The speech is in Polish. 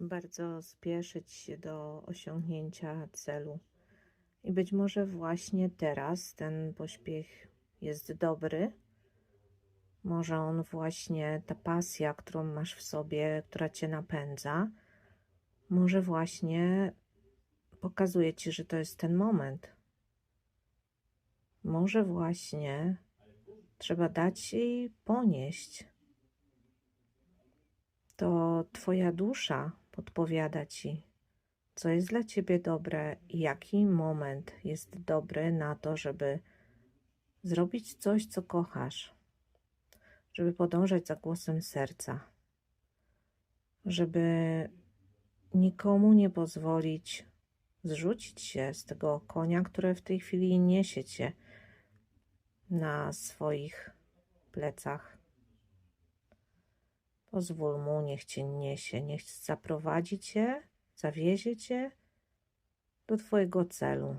bardzo spieszyć się do osiągnięcia celu. I być może właśnie teraz ten pośpiech jest dobry. Może on właśnie, ta pasja, którą masz w sobie, która cię napędza, może właśnie pokazuje ci, że to jest ten moment. Może właśnie trzeba dać jej ponieść. To Twoja dusza podpowiada Ci, co jest dla Ciebie dobre i jaki moment jest dobry na to, żeby zrobić coś, co kochasz, żeby podążać za głosem serca, żeby nikomu nie pozwolić zrzucić się z tego konia, które w tej chwili niesie Cię na swoich plecach. Pozwól mu, niech cię niesie, niech zaprowadzi cię, zawiezie cię do Twojego celu.